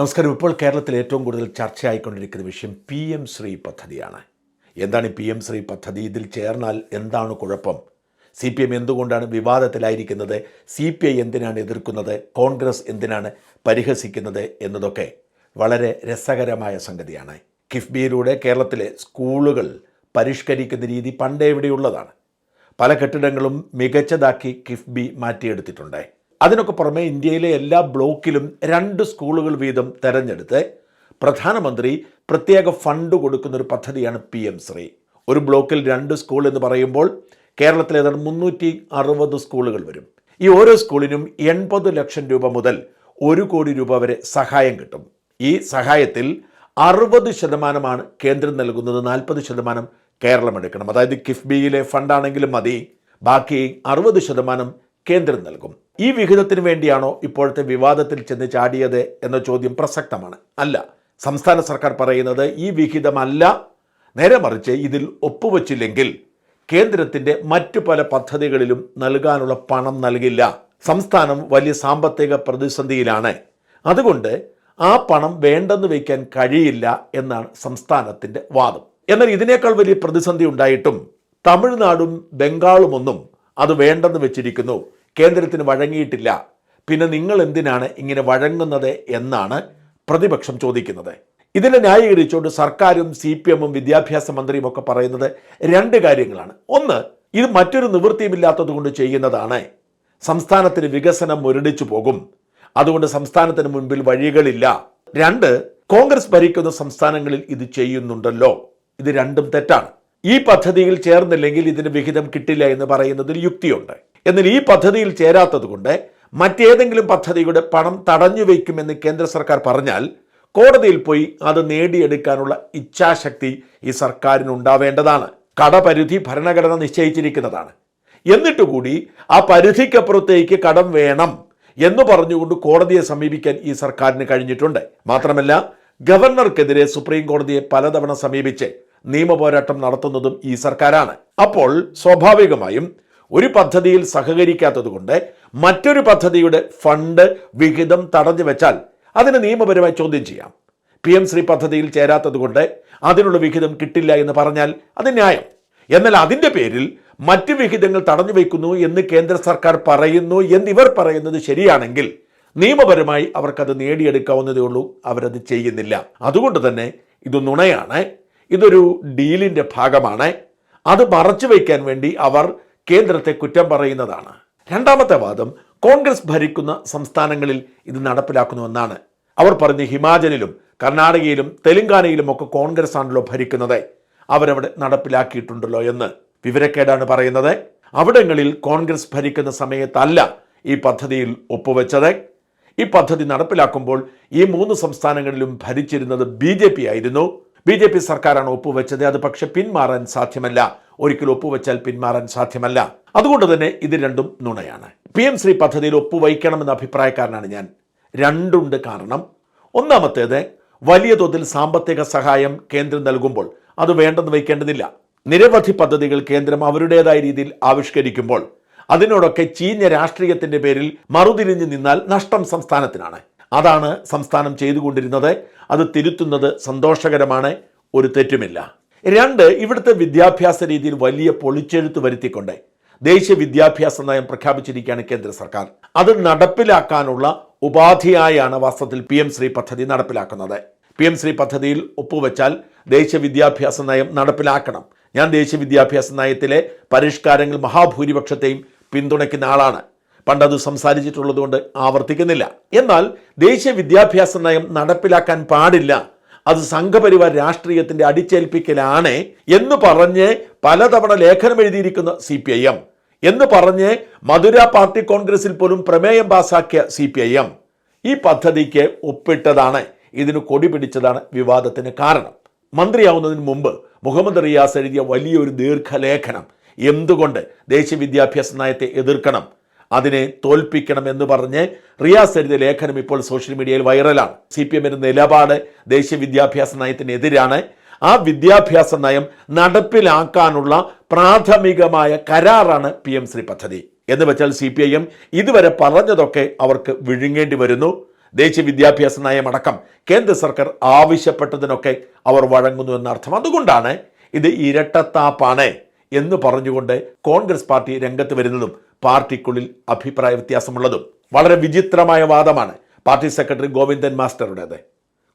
നമസ്കാരം. ഇപ്പോൾ കേരളത്തിൽ ഏറ്റവും കൂടുതൽ ചർച്ചയായിക്കൊണ്ടിരിക്കുന്ന വിഷയം പി എം ശ്രീ പദ്ധതിയാണ്. എന്താണ് ഈ പി എം ശ്രീ പദ്ധതി? ഇതിൽ ചേർന്നാൽ എന്താണ് കുഴപ്പം? സി പി എം എന്തുകൊണ്ടാണ് വിവാദത്തിലായിരിക്കുന്നത്? സി പി ഐ എന്തിനാണ് എതിർക്കുന്നത്? കോൺഗ്രസ് എന്തിനാണ് പരിഹസിക്കുന്നത് എന്നതൊക്കെ വളരെ രസകരമായ സംഗതിയാണ്. കിഫ്ബിയിലൂടെ കേരളത്തിലെ സ്കൂളുകൾ പരിഷ്കരിക്കുന്ന രീതി പണ്ടേ ഇവിടെയുള്ളതാണ്. പല കെട്ടിടങ്ങളും മികച്ചതാക്കി കിഫ്ബി മാറ്റിയെടുത്തിട്ടുണ്ട്. അതിനൊക്കെ പുറമെ ഇന്ത്യയിലെ എല്ലാ ബ്ലോക്കിലും രണ്ട് സ്കൂളുകൾ വീതം തെരഞ്ഞെടുത്ത് പ്രധാനമന്ത്രി പ്രത്യേക ഫണ്ട് കൊടുക്കുന്ന ഒരു പദ്ധതിയാണ് പി എം ശ്രീ. ഒരു ബ്ലോക്കിൽ രണ്ട് സ്കൂൾ എന്ന് പറയുമ്പോൾ കേരളത്തിൽ ഏതാണ്ട് മുന്നൂറ്റി അറുപത് സ്കൂളുകൾ വരും. ഈ ഓരോ സ്കൂളിനും എൺപത് ലക്ഷം രൂപ മുതൽ ഒരു കോടി രൂപ വരെ സഹായം കിട്ടും. ഈ സഹായത്തിൽ അറുപത് ശതമാനമാണ് കേന്ദ്രം നൽകുന്നത് നാൽപ്പത് ശതമാനം കേരളം എടുക്കണം. അതായത് കിഫ്ബിയിലെ ഫണ്ടാണെങ്കിലും മതി ബാക്കി അറുപത് ശതമാനം കേന്ദ്രം നൽകും. ഈ വിഹിതത്തിന് വേണ്ടിയാണോ ഇപ്പോഴത്തെ വിവാദത്തിൽ ചെന്ന് ചാടിയത് എന്ന ചോദ്യം പ്രസക്തമാണ്. അല്ല സംസ്ഥാന സർക്കാർ പറയുന്നത് ഈ വിഹിതമല്ല. നേരെ മറിച്ച് ഇതിൽ ഒപ്പുവച്ചില്ലെങ്കിൽ കേന്ദ്രത്തിന്റെ മറ്റു പല പദ്ധതികളിലും നൽകാനുള്ള പണം നൽകില്ല. സംസ്ഥാനം വലിയ സാമ്പത്തിക പ്രതിസന്ധിയിലാണ്. അതുകൊണ്ട് ആ പണം വേണ്ടെന്ന് വയ്ക്കാൻ കഴിയില്ല എന്നാണ് സംസ്ഥാനത്തിന്റെ വാദം. എന്നാൽ ഇതിനേക്കാൾ വലിയ പ്രതിസന്ധി ഉണ്ടായിട്ടും തമിഴ്നാടും ബംഗാളുമൊന്നും അത് വേണ്ടെന്ന് വെച്ചിരിക്കുന്നു. കേന്ദ്രത്തിന് വഴങ്ങിയിട്ടില്ല. പിന്നെ നിങ്ങൾ എന്തിനാണ് ഇങ്ങനെ വഴങ്ങുന്നത് എന്നാണ് പ്രതിപക്ഷം ചോദിക്കുന്നത്. ഇതിനെ ന്യായീകരിച്ചുകൊണ്ട് സർക്കാരും സി പി എമ്മും വിദ്യാഭ്യാസ മന്ത്രിയും ഒക്കെ പറയുന്നത് രണ്ട് കാര്യങ്ങളാണ്. ഒന്ന് ഇത് മറ്റൊരു നിവൃത്തിയുമില്ലാത്തത് കൊണ്ട് ചെയ്യുന്നതാണ്. സംസ്ഥാനത്തിന് വികസനം മുരടിച്ചു പോകും. അതുകൊണ്ട് സംസ്ഥാനത്തിന് മുൻപിൽ വഴികളില്ല. രണ്ട് കോൺഗ്രസ് ഭരിക്കുന്ന സംസ്ഥാനങ്ങളിൽ ഇത് ചെയ്യുന്നുണ്ടല്ലോ. ഇത് രണ്ടും തെറ്റാണ്. ഈ പദ്ധതിയിൽ ചേർന്നില്ലെങ്കിൽ ഇതിന് വിഹിതം കിട്ടില്ല എന്ന് പറയുന്നതിൽ യുക്തിയുണ്ട്. എന്നാൽ ഈ പദ്ധതിയിൽ ചേരാത്തത് കൊണ്ട് മറ്റേതെങ്കിലും പദ്ധതിയുടെ പണം തടഞ്ഞു വയ്ക്കുമെന്ന് കേന്ദ്ര സർക്കാർ പറഞ്ഞാൽ കോടതിയിൽ പോയി അത് നേടിയെടുക്കാനുള്ള ഇച്ഛാശക്തി ഈ സർക്കാരിന് ഉണ്ടാവേണ്ടതാണ്. കടപരിധി ഭരണഘടന നിശ്ചയിച്ചിരിക്കുന്നതാണ്. എന്നിട്ട് കൂടി ആ പരിധിക്കപ്പുറത്തേക്ക് കടം വേണം എന്ന് പറഞ്ഞുകൊണ്ട് കോടതിയെ സമീപിക്കാൻ ഈ സർക്കാരിന് കഴിഞ്ഞിട്ടുണ്ട്. മാത്രമല്ല ഗവർണർക്കെതിരെ സുപ്രീം കോടതിയെ പലതവണ സമീപിച്ച് നിയമപോരാട്ടം നടത്തുന്നതും ഈ സർക്കാരാണ്. അപ്പോൾ സ്വാഭാവികമായും ഒരു പദ്ധതിയിൽ സഹകരിക്കാത്തത് കൊണ്ട് മറ്റൊരു പദ്ധതിയുടെ ഫണ്ട് വിഹിതം തടഞ്ഞു വെച്ചാൽ അതിന് നിയമപരമായി ചോദ്യം ചെയ്യാം. പി എം ശ്രീ പദ്ധതിയിൽ ചേരാത്തതുകൊണ്ട് അതിനുള്ള വിഹിതം കിട്ടില്ല എന്ന് പറഞ്ഞാൽ അത് ന്യായം. എന്നാൽ അതിന്റെ പേരിൽ മറ്റ് വിഹിതങ്ങൾ തടഞ്ഞു വയ്ക്കുന്നു എന്ന് കേന്ദ്ര സർക്കാർ പറയുന്നു എന്ന് ഇവർ പറയുന്നത് ശരിയാണെങ്കിൽ നിയമപരമായി അവർക്കത് നേടിയെടുക്കാവുന്നതേ ഉള്ളൂ. അവരത് ചെയ്യുന്നില്ല. അതുകൊണ്ട് തന്നെ ഇത് നുണയാണ്. ഇതൊരു ഡീലിന്റെ ഭാഗമാണ്. അത് മറച്ചു വയ്ക്കാൻ വേണ്ടി അവർ കേന്ദ്രത്തെ കുറ്റം പറയുന്നതാണ്. രണ്ടാമത്തെ വാദം കോൺഗ്രസ് ഭരിക്കുന്ന സംസ്ഥാനങ്ങളിൽ ഇത് നടപ്പിലാക്കുന്നുവെന്നാണ്. അവർ പറഞ്ഞ് ഹിമാചലിലും കർണാടകയിലും തെലുങ്കാനയിലും ഒക്കെ കോൺഗ്രസ് ആണല്ലോ ഭരിക്കുന്നത്. അവരവിടെ നടപ്പിലാക്കിയിട്ടുണ്ടല്ലോ എന്ന്. വിവരക്കേടാണ് പറയുന്നത്. അവിടങ്ങളിൽ കോൺഗ്രസ് ഭരിക്കുന്ന സമയത്തല്ല ഈ പദ്ധതിയിൽ ഒപ്പുവെച്ചത്. ഈ പദ്ധതി നടപ്പിലാക്കുമ്പോൾ ഈ മൂന്ന് സംസ്ഥാനങ്ങളിലും ഭരിച്ചിരുന്നത് ബി ജെ പി ആയിരുന്നു. ബി ജെ പി സർക്കാരാണ് ഒപ്പുവെച്ചത്. അത് പക്ഷെ പിന്മാറാൻ സാധ്യമല്ല. ഒരിക്കൽ ഒപ്പുവെച്ചാൽ പിന്മാറാൻ സാധ്യമല്ല. അതുകൊണ്ട് തന്നെ ഇത് രണ്ടും നുണയാണ്. പി എം ശ്രീ പദ്ധതിയിൽ ഒപ്പുവയ്ക്കണമെന്ന അഭിപ്രായക്കാരനാണ് ഞാൻ. രണ്ടുണ്ട് കാരണം ഒന്നാമത്തേത് വലിയ തോതിൽ സാമ്പത്തിക സഹായം കേന്ദ്രം നൽകുമ്പോൾ അത് വേണ്ടെന്ന് വയ്ക്കേണ്ടതില്ല. നിരവധി പദ്ധതികൾ കേന്ദ്രം അവരുടേതായ രീതിയിൽ ആവിഷ്കരിക്കുമ്പോൾ അതിനോടൊക്കെ ചീഞ്ഞ രാഷ്ട്രീയത്തിന്റെ പേരിൽ മറുതിരിഞ്ഞു നിന്നാൽ നഷ്ടം സംസ്ഥാനത്തിനാണ്. അതാണ് സംസ്ഥാനം ചെയ്തുകൊണ്ടിരുന്നത്. അത് തിരുത്തുന്നത് സന്തോഷകരമാണ്. ഒരു തെറ്റുമില്ല. രണ്ട് ഇവിടുത്തെ വിദ്യാഭ്യാസ രീതിയിൽ വലിയ പൊളിച്ചെഴുത്ത് വരുത്തിക്കൊണ്ട് ദേശീയ വിദ്യാഭ്യാസ നയം പ്രഖ്യാപിച്ചിരിക്കുകയാണ് കേന്ദ്ര സർക്കാർ. അത് നടപ്പിലാക്കാനുള്ള ഉപാധിയായാണ് വാസ്തവത്തിൽ പി എം ശ്രീ പദ്ധതി നടപ്പിലാക്കുന്നത്. പി എം ശ്രീ പദ്ധതിയിൽ ഒപ്പുവെച്ചാൽ ദേശീയ വിദ്യാഭ്യാസ നയം നടപ്പിലാക്കണം. ഞാൻ ദേശീയ വിദ്യാഭ്യാസ നയത്തിലെ പരിഷ്കാരങ്ങൾ മഹാഭൂരിപക്ഷത്തെയും പിന്തുണയ്ക്കുന്ന ആളാണ്. പണ്ടത് സംസാരിച്ചിട്ടുള്ളത് കൊണ്ട് ആവർത്തിക്കുന്നില്ല. എന്നാൽ ദേശീയ വിദ്യാഭ്യാസ നയം നടപ്പിലാക്കാൻ പാടില്ല അത് സംഘപരിവാർ രാഷ്ട്രീയത്തിന്റെ അടിച്ചേൽപ്പിക്കലാണ് എന്ന് പറഞ്ഞ് പലതവണ ലേഖനം എഴുതിയിരിക്കുന്ന സി പി ഐ എം. എന്ന് പറഞ്ഞ് മധുര പാർട്ടി കോൺഗ്രസിൽ പോലും പ്രമേയം പാസാക്കിയ സി പി ഐ എം. ഈ പദ്ധതിക്ക് ഒപ്പിട്ടതാണ് ഇതിന് കൊടി പിടിച്ചതാണ് വിവാദത്തിന് കാരണം. മന്ത്രിയാവുന്നതിന് മുമ്പ് മുഹമ്മദ് റിയാസ് എഴുതിയ വലിയൊരു ദീർഘലേഖനം. എന്തുകൊണ്ട് ദേശീയ വിദ്യാഭ്യാസ നയത്തെ എതിർക്കണം? അതിനെ തോൽപ്പിക്കണം എന്ന് പറഞ്ഞ് റിയാസ് എഴുതിയ ലേഖനം ഇപ്പോൾ സോഷ്യൽ മീഡിയയിൽ വൈറലാണ്. സി പി എമ്മിന്റെ നിലപാട് ദേശീയ വിദ്യാഭ്യാസ നയത്തിനെതിരാണ്. ആ വിദ്യാഭ്യാസ നയം നടപ്പിലാക്കാനുള്ള പ്രാഥമികമായ കരാറാണ് പി എം ശ്രീ പദ്ധതി. എന്ന് വെച്ചാൽ സി പി ഐ എം ഇതുവരെ പറഞ്ഞതൊക്കെ അവർക്ക് വിഴുങ്ങേണ്ടി വരുന്നു. ദേശീയ വിദ്യാഭ്യാസ നയമടക്കം കേന്ദ്ര സർക്കാർ ആവശ്യപ്പെട്ടതിനൊക്കെ അവർ വഴങ്ങുന്നു എന്നർത്ഥം അതുകൊണ്ടാണ് ഇത് ഇരട്ടത്താപ്പാണ് എന്ന് പറഞ്ഞുകൊണ്ട് കോൺഗ്രസ് പാർട്ടി രംഗത്ത് വരുന്നതും പാർട്ടിക്കുള്ളിൽ അഭിപ്രായ വ്യത്യാസമുള്ളതും വളരെ വിചിത്രമായ വാദമാണ് പാർട്ടി സെക്രട്ടറി ഗോവിന്ദൻ മാസ്റ്ററുടേത്.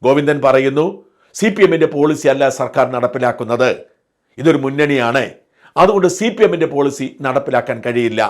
ഗോവിന്ദൻ പറയുന്നു സി പി എമ്മിന്റെ പോളിസി അല്ല സർക്കാർ നടപ്പിലാക്കുന്നത്. ഇതൊരു മുന്നണിയാണ്. അതുകൊണ്ട് സി പി എമ്മിന്റെ പോളിസി നടപ്പിലാക്കാൻ കഴിയില്ല.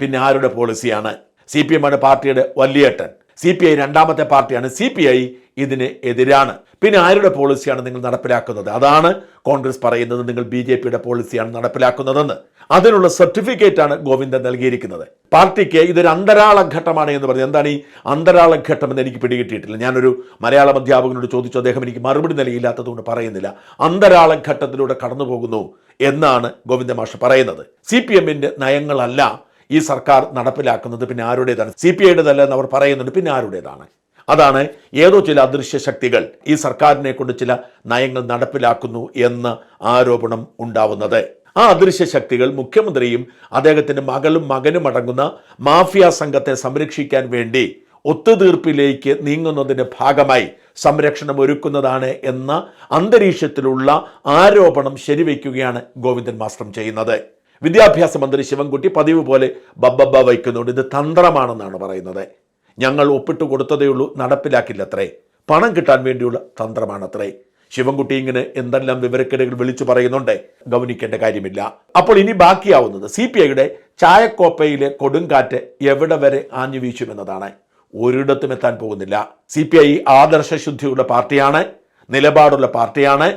പിന്നെ ആരുടെ പോളിസിയാണ്? സി പി എമ്മാണ് പാർട്ടിയുടെ വലിയേട്ടൻ. സി പി ഐ രണ്ടാമത്തെ പാർട്ടിയാണ്. സി പി ഐ ഇതിന് എതിരാണ്. പിന്നെ ആരുടെ പോളിസിയാണ് നിങ്ങൾ നടപ്പിലാക്കുന്നത്? അതാണ് കോൺഗ്രസ് പറയുന്നത് നിങ്ങൾ ബി ജെ പിയുടെ പോളിസിയാണ് നടപ്പിലാക്കുന്നതെന്ന്. അതിനുള്ള സർട്ടിഫിക്കറ്റാണ് ഗോവിന്ദൻ നൽകിയിരിക്കുന്നത്. പാർട്ടിക്ക് ഇതൊരു അന്തരാള ഘട്ടമാണ് എന്ന് പറഞ്ഞത് എന്താണ് ഈ അന്തരാള ഘട്ടം എന്ന് എനിക്ക് പിടികിട്ടിയിട്ടില്ല. ഞാനൊരു മലയാളം അധ്യാപകനോട് ചോദിച്ചു. അദ്ദേഹം എനിക്ക് മറുപടി നൽകിയില്ലാത്തതുകൊണ്ട് പറയുന്നില്ല. അന്തരാള ഘട്ടത്തിലൂടെ കടന്നു പോകുന്നു എന്നാണ് ഗോവിന്ദ മാഷ് പറയുന്നത്. സി പി എമ്മിന്റെ നയങ്ങളല്ല ഈ സർക്കാർ നടപ്പിലാക്കുന്നത് പിന്നെ ആരുടേതാണ്? സി പി ഐയുടേതല്ലെന്ന് അവർ പറയുന്നുണ്ട് പിന്നെ ആരുടേതാണ്? അതാണ് ഏതോ ചില അദൃശ്യ ശക്തികൾ ഈ സർക്കാരിനെ കൊണ്ട് ചില നയങ്ങൾ നടപ്പിലാക്കുന്നു എന്ന ആരോപണം ഉണ്ടാവുന്നത്. ആ അദൃശ്യ ശക്തികൾ മുഖ്യമന്ത്രിയും അദ്ദേഹത്തിന്റെ മകളും മകനും അടങ്ങുന്ന മാഫിയ സംഘത്തെ സംരക്ഷിക്കാൻ വേണ്ടി ഒത്തുതീർപ്പിലേക്ക് നീങ്ങുന്നതിന്റെ ഭാഗമായി സംരക്ഷണം ഒരുക്കുന്നതാണ് എന്ന അന്തരീക്ഷത്തിലുള്ള ആരോപണം ശരിവയ്ക്കുകയാണ് ഗോവിന്ദൻ മാസ്റ്റർ ചെയ്യുന്നത്. വിദ്യാഭ്യാസ മന്ത്രി ശിവൻകുട്ടി പതിവ് പോലെ ബബ്ബബ്ബ വയ്ക്കുന്നുണ്ട്. ഇത് തന്ത്രമാണെന്നാണ് പറയുന്നത്. ഞങ്ങൾ ഒപ്പിട്ട് കൊടുത്തതേയുള്ളൂ നടപ്പിലാക്കില്ലത്രേ. പണം കിട്ടാൻ വേണ്ടിയുള്ള തന്ത്രമാണത്രേ. ശിവൻകുട്ടി ഇങ്ങനെ എന്തെല്ലാം വിവരക്കേടുകൾ വിളിച്ചു പറയുന്നുണ്ട് ഗൗനിക്കേണ്ട കാര്യമില്ല. അപ്പോൾ ഇനി ബാക്കിയാവുന്നത് സി പി ഐയുടെ ചായക്കോപ്പയിലെ കൊടുങ്കാറ്റ് എവിടെ വരെ ആഞ്ഞു വീശുമെന്നതാണ് ഒരിടത്തും എത്താൻ പോകുന്നില്ല. സി പി ഐ ആദർശശുദ്ധിയുള്ള പാർട്ടിയാണ് നിലപാടുള്ള പാർട്ടിയാണ്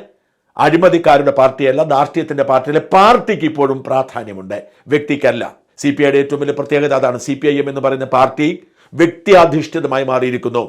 അഴിമതിക്കാരുടെ പാർട്ടിയല്ല ധാർഷ്ട്യത്തിന്റെ പാർട്ടിയിലെ പാർട്ടിക്ക് ഇപ്പോഴും പ്രാധാന്യമുണ്ട്. വ്യക്തിക്കല്ല. സി പി ഐയുടെ ഏറ്റവും വലിയ പ്രത്യേകത അതാണ് സി പി ഐ എം എന്ന് പറയുന്ന പാർട്ടി വ്യക്തിയാധിഷ്ഠിതമായി മാറിയിരിക്കുന്നു.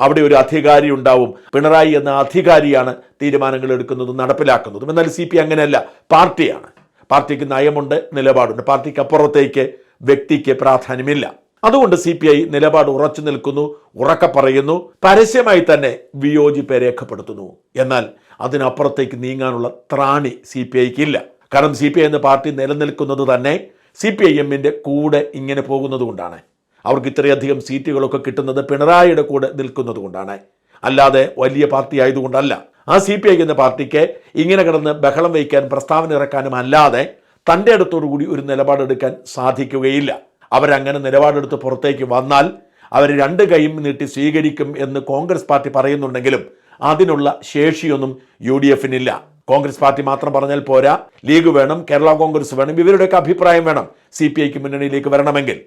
അവിടെ ഒരു അധികാരി ഉണ്ടാവും. പിണറായി എന്ന അധികാരിയാണ് തീരുമാനങ്ങൾ എടുക്കുന്നതും നടപ്പിലാക്കുന്നതും. എന്നാൽ സി പി അങ്ങനെയല്ല. പാർട്ടിയാണ്. പാർട്ടിക്ക് നയമുണ്ട് നിലപാടുണ്ട്. പാർട്ടിക്ക് അപ്പുറത്തേക്ക് വ്യക്തിക്ക് പ്രാധാന്യമില്ല. അതുകൊണ്ട് സി പി ഐ നിലപാട് ഉറച്ചു നിൽക്കുന്നു ഉറക്ക പറയുന്നു പരസ്യമായി തന്നെ വിയോജിപ്പെ രേഖപ്പെടുത്തുന്നു. എന്നാൽ അതിനപ്പുറത്തേക്ക് നീങ്ങാനുള്ള ത്രാണി സി പി ഐക്ക് ഇല്ല കാരണം സി പി ഐ എന്ന പാർട്ടി നിലനിൽക്കുന്നത് തന്നെ സി പി ഐ എമ്മിന്റെ കൂടെ ഇങ്ങനെ പോകുന്നത് കൊണ്ടാണ്. അവർക്ക് ഇത്രയധികം സീറ്റുകളൊക്കെ കിട്ടുന്നത് പിണറായിയുടെ കൂടെ നിൽക്കുന്നത് കൊണ്ടാണ്. അല്ലാതെ വലിയ പാർട്ടി ആയതുകൊണ്ടല്ല. ആ സി പി ഐ എന്ന പാർട്ടിക്ക് ഇങ്ങനെ കിടന്ന് ബഹളം വയ്ക്കാൻ പ്രസ്താവന ഇറക്കാനും അല്ലാതെ തന്റെ അടുത്തോടു കൂടി ഒരു നിലപാടെടുക്കാൻ സാധിക്കുകയില്ല. അവരങ്ങനെ നിലപാടെടുത്ത് പുറത്തേക്ക് വന്നാൽ അവർ രണ്ട് കൈയും നീട്ടി സ്വീകരിക്കും എന്ന് കോൺഗ്രസ് പാർട്ടി പറയുന്നുണ്ടെങ്കിലും അതിനുള്ള ശേഷിയൊന്നും യു ഡി എഫിനില്ല കോൺഗ്രസ് പാർട്ടി മാത്രം പറഞ്ഞാൽ പോരാ. ലീഗ് വേണം കേരള കോൺഗ്രസ് വേണം ഇവരുടെയൊക്കെ അഭിപ്രായം വേണം. സി പി ഐക്ക് മുന്നണിയിലേക്ക് വരണമെങ്കിൽ.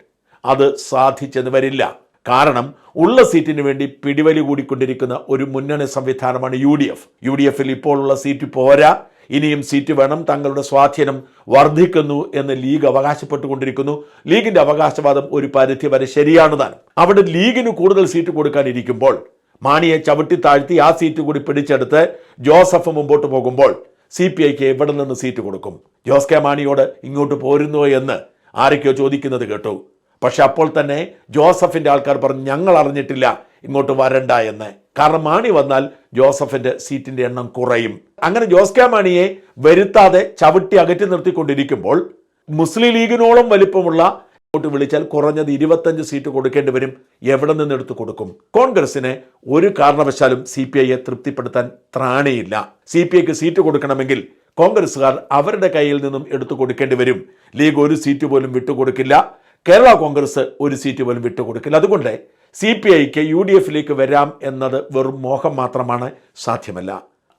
അത് സാധിച്ചെന്ന് വരില്ല. കാരണം ഉള്ള സീറ്റിന് വേണ്ടി പിടിവലി കൂടിക്കൊണ്ടിരിക്കുന്ന ഒരു മുന്നണി സംവിധാനമാണ് U D F U D എഫിൽ ഇപ്പോഴുള്ള സീറ്റ് പോരാ. ഇനിയും സീറ്റ് വേണം തങ്ങളുടെ സ്വാധീനം വർദ്ധിക്കുന്നു എന്ന് ലീഗ് അവകാശപ്പെട്ടുകൊണ്ടിരിക്കുന്നു. ലീഗിന്റെ അവകാശവാദം ഒരു പരിധി വരെ ശരിയാണ് താൻ അവിടെ ലീഗിന് കൂടുതൽ സീറ്റ് കൊടുക്കാനിരിക്കുമ്പോൾ മാണിയെ ചവിട്ടി താഴ്ത്തി ആ സീറ്റ് കൂടി പിടിച്ചെടുത്ത് ജോസഫ് മുമ്പോട്ട് പോകുമ്പോൾ സി പി ഐക്ക് എവിടെ നിന്ന് സീറ്റ് കൊടുക്കും? ജോസ് കെ മാണിയോട് ഇങ്ങോട്ട് പോരുന്നോ എന്ന് ആരൊക്കെയോ ചോദിക്കുന്നത് കേട്ടു. പക്ഷെ അപ്പോൾ തന്നെ ജോസഫിന്റെ ആൾക്കാർ പറഞ്ഞു ഞങ്ങൾ അറിഞ്ഞിട്ടില്ല ഇങ്ങോട്ട് വരണ്ട എന്ന്. കാരണം മാണി വന്നാൽ ജോസഫിന്റെ സീറ്റിന്റെ എണ്ണം കുറയും. അങ്ങനെ ജോസ് കെ മാണിയെ വരുത്താതെ ചവിട്ടി അകറ്റി നിർത്തിക്കൊണ്ടിരിക്കുമ്പോൾ മുസ്ലിം ലീഗിനോളം വലിപ്പമുള്ള വോട്ട് വിളിച്ചാൽ കുറഞ്ഞത് ഇരുപത്തഞ്ച് സീറ്റ് കൊടുക്കേണ്ടി വരും. എവിടെ നിന്ന് എടുത്ത് കൊടുക്കും? കോൺഗ്രസിന് ഒരു കാരണവശാലും സി പി ഐയെ തൃപ്തിപ്പെടുത്താൻ ത്രാണിയില്ല. സി പി ഐക്ക് സീറ്റ് കൊടുക്കണമെങ്കിൽ കോൺഗ്രസ്സുകാർ അവരുടെ കയ്യിൽ നിന്നും എടുത്തു കൊടുക്കേണ്ടി വരും. ലീഗ് ഒരു സീറ്റ് പോലും വിട്ടുകൊടുക്കില്ല കേരള കോൺഗ്രസ് ഒരു സീറ്റ് പോലും വിട്ടുകൊടുക്കില്ല അതുകൊണ്ട് സി പി ഐക്ക് യു ഡി എഫിലേക്ക് വരാം എന്നത് വെറും മോഹം മാത്രമാണ്. സാധ്യമല്ല.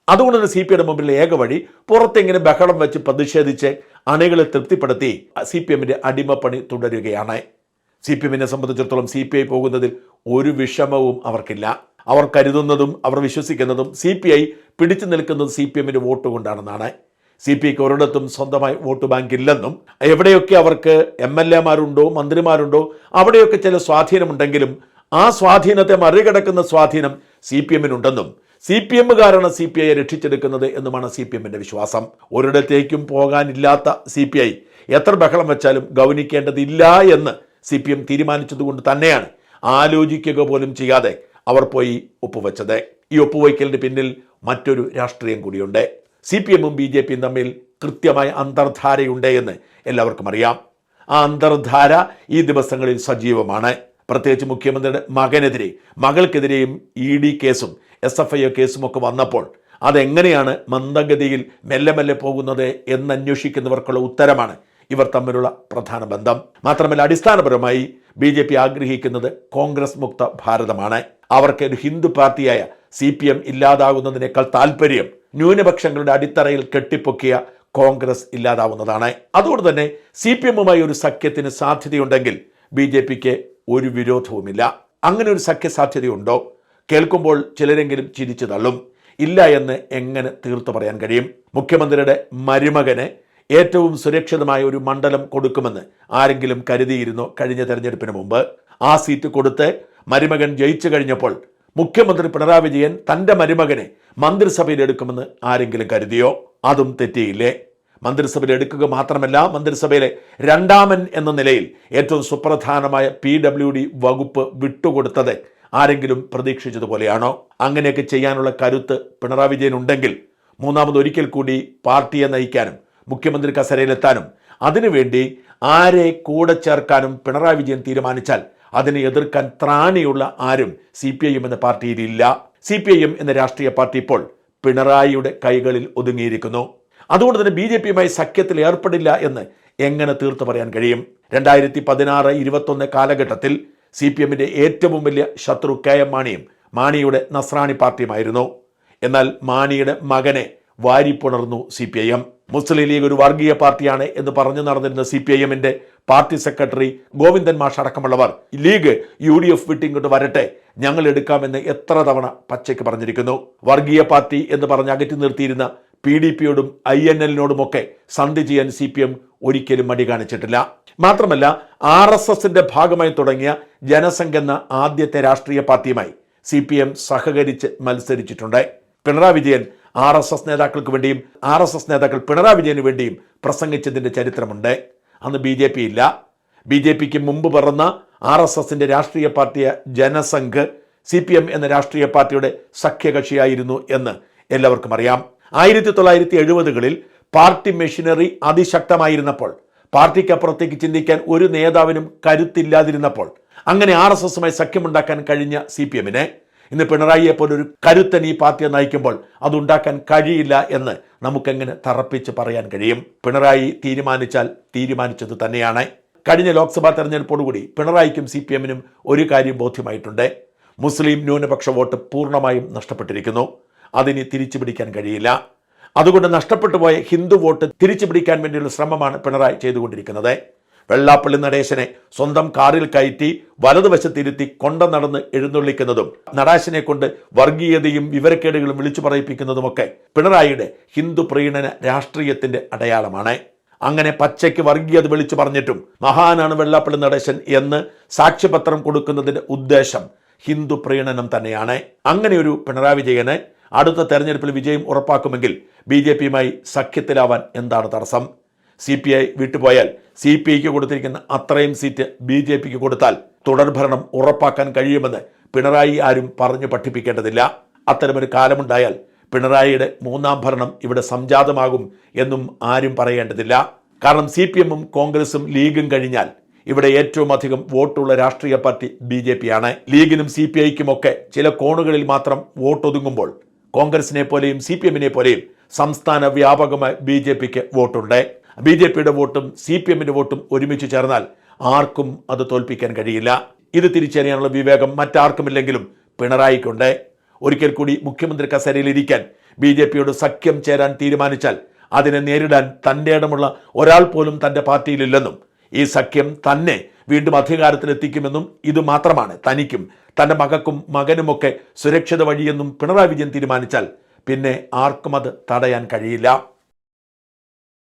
അതുകൊണ്ട് തന്നെ സി പി ഐയുടെ മുമ്പിൽ ഏക വഴി പുറത്തെങ്ങനെ ബഹളം വെച്ച് പ്രതിഷേധിച്ച് അണികളെ തൃപ്തിപ്പെടുത്തി സി പി എമ്മിന്റെ അടിമപ്പണി തുടരുകയാണ്. സി പി എമ്മിനെ സംബന്ധിച്ചിടത്തോളം സി പി ഐ പോകുന്നതിൽ ഒരു വിഷമവും അവർക്കില്ല. അവർ കരുതുന്നതും അവർ വിശ്വസിക്കുന്നതും സി പി ഐ പിടിച്ചു നിൽക്കുന്നത് സി പി എമ്മിന്റെ വോട്ട് കൊണ്ടാണെന്നാണ്. സി പി ഐക്ക് ഒരിടത്തും സ്വന്തമായി വോട്ട് ബാങ്ക് ഇല്ലെന്നും എവിടെയൊക്കെ അവർക്ക് എം എൽ എമാരുണ്ടോ മന്ത്രിമാരുണ്ടോ അവിടെയൊക്കെ ചില സ്വാധീനമുണ്ടെങ്കിലും ആ സ്വാധീനത്തെ മറികടക്കുന്ന സ്വാധീനം സി പി എമ്മിനുണ്ടെന്നും സി പി എമ്മുകാരാണ് സി പി ഐയെ രക്ഷിച്ചെടുക്കുന്നത് എന്നുമാണ് സി പി എമ്മിന്റെ വിശ്വാസം. ഒരിടത്തേക്കും പോകാനില്ലാത്ത സി പി ഐ എത്ര ബഹളം വെച്ചാലും ഗൗനിക്കേണ്ടതില്ല എന്ന് സി പി എം തീരുമാനിച്ചതുകൊണ്ട് തന്നെയാണ് ആലോചിക്കുക പോലും ചെയ്യാതെ അവർ പോയി ഒപ്പുവെച്ചത്. ഈ ഒപ്പുവയ്ക്കലിന് പിന്നിൽ മറ്റൊരു രാഷ്ട്രീയം കൂടിയുണ്ട്. സി പി എമ്മും ബി ജെ പിയും തമ്മിൽ കൃത്യമായ അന്തർധാരയുണ്ട് എന്ന് എല്ലാവർക്കും അറിയാം. ആ അന്തർധാര ഈ ദിവസങ്ങളിൽ സജീവമാണ്. പ്രത്യേകിച്ച് മുഖ്യമന്ത്രിയുടെ മകനെതിരെ മകൾക്കെതിരെയും ഇ ഡി കേസും എസ് എഫ് ഐ ഒ കേസും ഒക്കെ വന്നപ്പോൾ അതെങ്ങനെയാണ് മന്ദഗതിയിൽ മെല്ലെ മെല്ലെ പോകുന്നത് എന്നന്വേഷിക്കുന്നവർക്കുള്ള ഉത്തരമാണ് ഇവർ തമ്മിലുള്ള പ്രധാന ബന്ധം. മാത്രമല്ല അടിസ്ഥാനപരമായി ബി ജെ പി ആഗ്രഹിക്കുന്നത് കോൺഗ്രസ് മുക്ത ഭാരതമാണ്. അവർക്ക് ഒരു ഹിന്ദു പാർട്ടിയായ സി പി എം ഇല്ലാതാകുന്നതിനേക്കാൾ താല്പര്യം ന്യൂനപക്ഷങ്ങളുടെ അടിത്തറയിൽ കെട്ടിപ്പൊക്കിയ കോൺഗ്രസ് ഇല്ലാതാവുന്നതാണ്. അതുകൊണ്ട് തന്നെ സി പി എമ്മുമായി ഒരു സഖ്യത്തിന് സാധ്യതയുണ്ടെങ്കിൽ ബി ജെ പിക്ക് ഒരു വിരോധവുമില്ല. അങ്ങനെ ഒരു സഖ്യ സാധ്യതയുണ്ടോ കേൾക്കുമ്പോൾ ചിലരെങ്കിലും ചിരിച്ചു തള്ളും. ഇല്ല എന്ന് എങ്ങനെ തീർത്തു പറയാൻ കഴിയും? മുഖ്യമന്ത്രിയുടെ മരുമകന് ഏറ്റവും സുരക്ഷിതമായ ഒരു മണ്ഡലം കൊടുക്കുമെന്ന് ആരെങ്കിലും കരുതിയിരുന്നു കഴിഞ്ഞ തെരഞ്ഞെടുപ്പിന് മുമ്പ്? ആ സീറ്റ് കൊടുത്ത് മരുമകൻ ജയിച്ചു കഴിഞ്ഞപ്പോൾ മുഖ്യമന്ത്രി പിണറായി വിജയൻ തന്റെ മരുമകനെ മന്ത്രിസഭയിൽ എടുക്കുമെന്ന് ആരെങ്കിലും കരുതിയോ? അതും തെറ്റിയില്ലേ? മന്ത്രിസഭയിൽ എടുക്കുക മാത്രമല്ല മന്ത്രിസഭയിലെ രണ്ടാമൻ എന്ന നിലയിൽ ഏറ്റവും സുപ്രധാനമായ പി ഡബ്ല്യു ഡി വകുപ്പ് വിട്ടുകൊടുത്തത് ആരെങ്കിലും പ്രതീക്ഷിച്ചതുപോലെയാണോ? അങ്ങനെയൊക്കെ ചെയ്യാനുള്ള കരുത്ത് പിണറായി വിജയൻ ഉണ്ടെങ്കിൽ മൂന്നാമത് ഒരിക്കൽ കൂടി പാർട്ടിയെ നയിക്കാനും മുഖ്യമന്ത്രി കസരയിലെത്താനും അതിനുവേണ്ടി ആരെ കൂടെ ചേർക്കാനും പിണറായി വിജയൻ തീരുമാനിച്ചാൽ അതിനെ എതിർക്കാൻ ത്രാണിയുള്ള ആരും സി പി ഐ എം എന്ന പാർട്ടിയിലില്ല. സി പി ഐ എം എന്ന രാഷ്ട്രീയ പാർട്ടി ഇപ്പോൾ പിണറായിയുടെ കൈകളിൽ ഒതുങ്ങിയിരിക്കുന്നു. അതുകൊണ്ട് തന്നെ ബി ജെ പിയുമായി സഖ്യത്തിൽ ഏർപ്പെടില്ല എന്ന് എങ്ങനെ തീർത്തു പറയാൻ കഴിയും? രണ്ടായിരത്തി പതിനാറ് ഇരുപത്തൊന്ന് കാലഘട്ടത്തിൽ സി പി എമ്മിന്റെ ഏറ്റവും വലിയ ശത്രു കെ എം മാണിയും മാണിയുടെ നസ്രാണി പാർട്ടിയുമായിരുന്നു. എന്നാൽ മാണിയുടെ മകനെ വാരിപ്പുണർന്നു C P I M Muslim League ഒരു വർഗീയ പാർട്ടിയാണ് എന്ന് പറഞ്ഞു നടന്നിരുന്ന സി പി ഐ എമ്മിന്റെ പാർട്ടി സെക്രട്ടറി ഗോവിന്ദൻ മാഷ് അടക്കമുള്ളവർ ലീഗ് യു ഡി എഫ് വിട്ടിങ്ങോട്ട് വരട്ടെ ഞങ്ങൾ എടുക്കാമെന്ന് എത്ര തവണ പച്ചയ്ക്ക് പറഞ്ഞിരിക്കുന്നു. വർഗീയ പാർട്ടി എന്ന് പറഞ്ഞ് അകറ്റി നിർത്തിയിരുന്ന പി ഡി പിയോടും ഐ എൻ എല്ലിനോടുമൊക്കെ സന്ധി ചെയ്യാൻ സി പി എം ഒരിക്കലും മടി കാണിച്ചിട്ടില്ല. മാത്രമല്ല ആർ എസ് എസിന്റെ ഭാഗമായി തുടങ്ങിയ ജനസംഘ് എന്ന ആദ്യത്തെ രാഷ്ട്രീയ പാർട്ടിയുമായി സി പി എം സഹകരിച്ച് മത്സരിച്ചിട്ടുണ്ട്. Pinarayi Vijayan R S S നേതാക്കൾക്ക് വേണ്ടിയും ആർ എസ് എസ് നേതാക്കൾ പിണറായി വിജയന് വേണ്ടിയും പ്രസംഗിച്ചതിന്റെ ചരിത്രമുണ്ട്. അന്ന് ബി ജെ പി ഇല്ല. ബി ജെ പിക്ക് മുമ്പ് പിറന്ന ആർ എസ് എസിന്റെ രാഷ്ട്രീയ പാർട്ടിയ ജനസംഘ് സി പി എം എന്ന രാഷ്ട്രീയ പാർട്ടിയുടെ സഖ്യകക്ഷിയായിരുന്നു എന്ന് എല്ലാവർക്കും അറിയാം. ആയിരത്തി തൊള്ളായിരത്തി എഴുപതുകളിൽ പാർട്ടി മെഷീനറി അതിശക്തമായിരുന്നപ്പോൾ പാർട്ടിക്കപ്പുറത്തേക്ക് ചിന്തിക്കാൻ ഒരു നേതാവിനും കരുത്തില്ലാതിരുന്നപ്പോൾ അങ്ങനെ ആർ എസ് എസുമായി സഖ്യമുണ്ടാക്കാൻ കഴിഞ്ഞ സി പി എമ്മിനെ ഇന്ന് പിണറായിയെ പോലെ ഒരു കരുത്തൻ ഈ പാർട്ടിയെ നയിക്കുമ്പോൾ അതുണ്ടാക്കാൻ കഴിയില്ല എന്ന് നമുക്കെങ്ങനെ തറപ്പിച്ച് പറയാൻ കഴിയും? പിണറായി തീരുമാനിച്ചാൽ തീരുമാനിച്ചത് തന്നെയാണ്. കഴിഞ്ഞ ലോക്സഭാ തെരഞ്ഞെടുപ്പോടുകൂടി പിണറായിക്കും സി പി എമ്മിനും ഒരു കാര്യം ബോധ്യമായിട്ടുണ്ട്. മുസ്ലിം ന്യൂനപക്ഷ വോട്ട് പൂർണമായും നഷ്ടപ്പെട്ടിരിക്കുന്നു. അതിനി തിരിച്ചു പിടിക്കാൻ കഴിയില്ല. അതുകൊണ്ട് നഷ്ടപ്പെട്ടു പോയ ഹിന്ദു വോട്ട് തിരിച്ചു പിടിക്കാൻ വേണ്ടിയുള്ള ശ്രമമാണ് പിണറായി ചെയ്തുകൊണ്ടിരിക്കുന്നത്. വെള്ളാപ്പള്ളി നടേശനെ സ്വന്തം കാറിൽ കയറ്റി വലതുവശത്തിരുത്തി കൊണ്ട നടന്ന് എഴുന്നള്ളിക്കുന്നതും നടാശനെ കൊണ്ട് വർഗീയതയും വിവരക്കേടുകളും വിളിച്ചു പറയിപ്പിക്കുന്നതുമൊക്കെ പിണറായിയുടെ ഹിന്ദു പ്രീണന രാഷ്ട്രീയത്തിന്റെ അടയാളമാണ്. അങ്ങനെ പച്ചയ്ക്ക് വർഗീയത വിളിച്ചു പറഞ്ഞിട്ടും മഹാനാണ് വെള്ളാപ്പള്ളി നടേശൻ എന്ന് സാക്ഷ്യപത്രം കൊടുക്കുന്നതിന്റെ ഉദ്ദേശം ഹിന്ദു പ്രീണനം തന്നെയാണ്. അങ്ങനെയൊരു പിണറായി വിജയന് അടുത്ത തെരഞ്ഞെടുപ്പിൽ വിജയം ഉറപ്പാക്കുമെങ്കിൽ ബി ജെ പിയുമായി സഖ്യത്തിലാവാൻ എന്താണ് തടസ്സം? സി പി ഐ വിട്ടുപോയാൽ സി പി ഐക്ക് കൊടുത്തിരിക്കുന്ന അത്രയും സീറ്റ് ബി ജെ പിക്ക് കൊടുത്താൽ തുടർഭരണം ഉറപ്പാക്കാൻ കഴിയുമെന്ന് പിണറായി ആരും പറഞ്ഞു പഠിപ്പിക്കേണ്ടതില്ല. അത്തരമൊരു കാലമുണ്ടായാൽ പിണറായിയുടെ മൂന്നാം ഭരണം ഇവിടെ സംജാതമാകും എന്നും ആരും പറയേണ്ടതില്ല. കാരണം സി പി എമ്മും കോൺഗ്രസും ലീഗും കഴിഞ്ഞാൽ ഇവിടെ ഏറ്റവും അധികം വോട്ടുള്ള രാഷ്ട്രീയ പാർട്ടി ബി ജെ പി ആണ് ലീഗിനും സി പി ഐക്കും ഒക്കെ ചില കോണുകളിൽ മാത്രം വോട്ട് ഒതുങ്ങുമ്പോൾ കോൺഗ്രസിനെ പോലെയും സി പി എമ്മിനെ പോലെയും സംസ്ഥാന വ്യാപകമായി ബി ജെ പിക്ക് വോട്ടുണ്ട്. ബി ജെ പിയുടെ വോട്ടും സി പി എമ്മിന്റെ വോട്ടും ഒരുമിച്ച് ചേർന്നാൽ ആർക്കും അത് തോൽപ്പിക്കാൻ കഴിയില്ല. ഇത് തിരിച്ചറിയാനുള്ള വിവേകം മറ്റാർക്കുമില്ലെങ്കിലും പിണറായിക്കുണ്ട്. ഒരിക്കൽ കൂടി മുഖ്യമന്ത്രി കസേരയിലിരിക്കാൻ ബി ജെ പിയോട് സഖ്യം ചേരാൻ തീരുമാനിച്ചാൽ അതിനെ നേരിടാൻ തന്റെ ഇടമുള്ള ഒരാൾ പോലും തന്റെ പാർട്ടിയിലില്ലെന്നും ഈ സഖ്യം തന്നെ വീണ്ടും അധികാരത്തിലെത്തിക്കുമെന്നും ഇത് മാത്രമാണ് തനിക്കും തന്റെ മകക്കും മകനുമൊക്കെ സുരക്ഷിത വഴിയെന്നും പിണറായി വിജയൻ തീരുമാനിച്ചാൽ പിന്നെ ആർക്കും അത് തടയാൻ കഴിയില്ല.